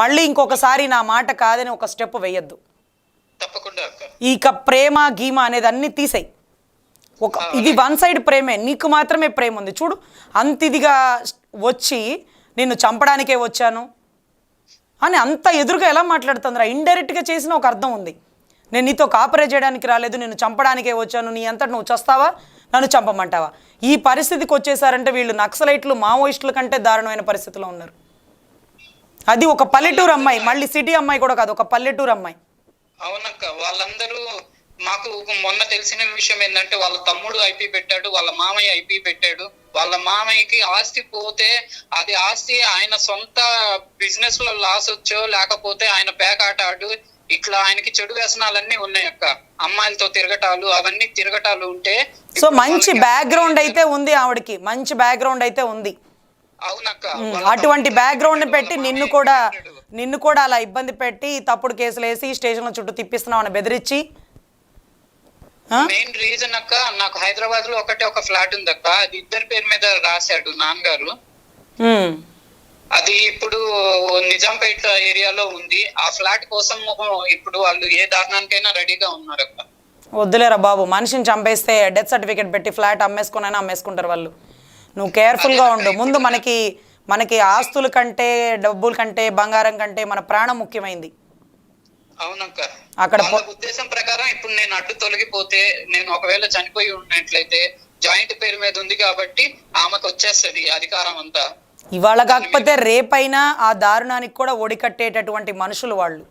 మళ్ళీ ఇంకొకసారి నా మాట కాదని ఒక స్టెప్ వేయొద్దు. ఇక ప్రేమ గీమ అనేది అన్ని తీసేయి. ఒక ఇది వన్ సైడ్ ప్రేమే నీకు మాత్రమే ప్రేమ ఉంది. చూడు అంత ఇదిగా వచ్చి నిన్ను చంపడానికే వచ్చాను అని అంత ఎదురుగా ఎలా మాట్లాడుతుందిరా? ఇండైరెక్ట్గా చేసిన ఒక అర్థం ఉంది. నేను నీతో కాపరేట్ చేయడానికి రాలేదు నేను చంపడానికే వచ్చాను. నీ అంతటి నువ్వు చస్తావా? నన్ను చంపమంటావా? ఈ పరిస్థితికి వచ్చేసారంటే వీళ్ళు నక్సలైట్లు మావోయిస్టుల కంటే దారుణమైన పరిస్థితిలో ఉన్నారు. అది ఒక పల్లెటూరు అమ్మాయి. మళ్ళీ సిటీ అమ్మాయి కూడా కాదు ఒక పల్లెటూరు అమ్మాయి. అవునక్క వాళ్ళందరూ మాకు మొన్న తెలిసిన విషయం ఏంటంటే వాళ్ళ తమ్ముడు ఐపీ పెట్టాడు వాళ్ళ మామయ్య ఐపీ పెట్టాడు. వాళ్ళ మామయ్యకి ఆస్తి పోతే అది ఆస్తి ఆయన సొంత బిజినెస్లో లాస్ వచ్చో లేకపోతే ఆయన పేకాట ఆడు ఇట్లా ఆయనకి చెడు వ్యసనాలన్నీ ఉన్నాయి అక్క అమ్మాయిలతో తిరగటాలు అవన్నీ తిరగటాలు ఉంటే సో మంచి బ్యాక్గ్రౌండ్ అయితే ఉంది ఆవిడకి. మంచి బ్యాక్గ్రౌండ్ అయితే ఉంది. అటువంటి బ్యాక్గ్రౌండ్ పెట్టి నిన్ను కూడా. నిన్ను కూడా అలా ఇబ్బంది పెట్టి తప్పుడు కేసులు వేసి స్టేషన్ల చుట్టూ తిప్పిస్తున్నామని బెదిరించి? ఆ? మెయిన్ రీజన్ అక్క నాకు హైదరాబాద్లో ఒకటే ఒక ఫ్లాట్ ఉంది అక్క అది ఇద్దరి పేరు మీద రాశాడు నాన్నగారు. అది ఇప్పుడు నిజాంపేట ఏరియాలో ఉంది. ఆ ఫ్లాట్ కోసం ఇప్పుడు వాళ్ళు ఏ దారుణానికైనా రెడీగా ఉన్నారు అక్క వద్దులేరా బాబు మనిషిని చంపేస్తే డెత్ సర్టిఫికేట్ పెట్టి ఫ్లాట్ అమ్మేసుకునైనా అమ్మేసుకుంటారు వాళ్ళు. నువ్వు కేర్ఫుల్గా ఉండు. ముందు మనకి మనకి ఆస్తుల కంటే డబ్బుల కంటే బంగారం కంటే మన ప్రాణం ముఖ్యమైంది. అవునక్క. అక్కడ ఉద్దేశం ప్రకారం ఇప్పుడు నేను అడ్డు తొలగిపోతే నేను ఒకవేళ చనిపోయి ఉన్నట్లయితే జాయింట్ పేరు మీద ఉంది కాబట్టి ఆమెకు వచ్చేస్తది అధికారం అంతా. ఇవాళ కాకపోతే రేపైనా ఆ దారుణానికి కూడా ఒడికట్టేటటువంటి మనుషులు వాళ్ళు.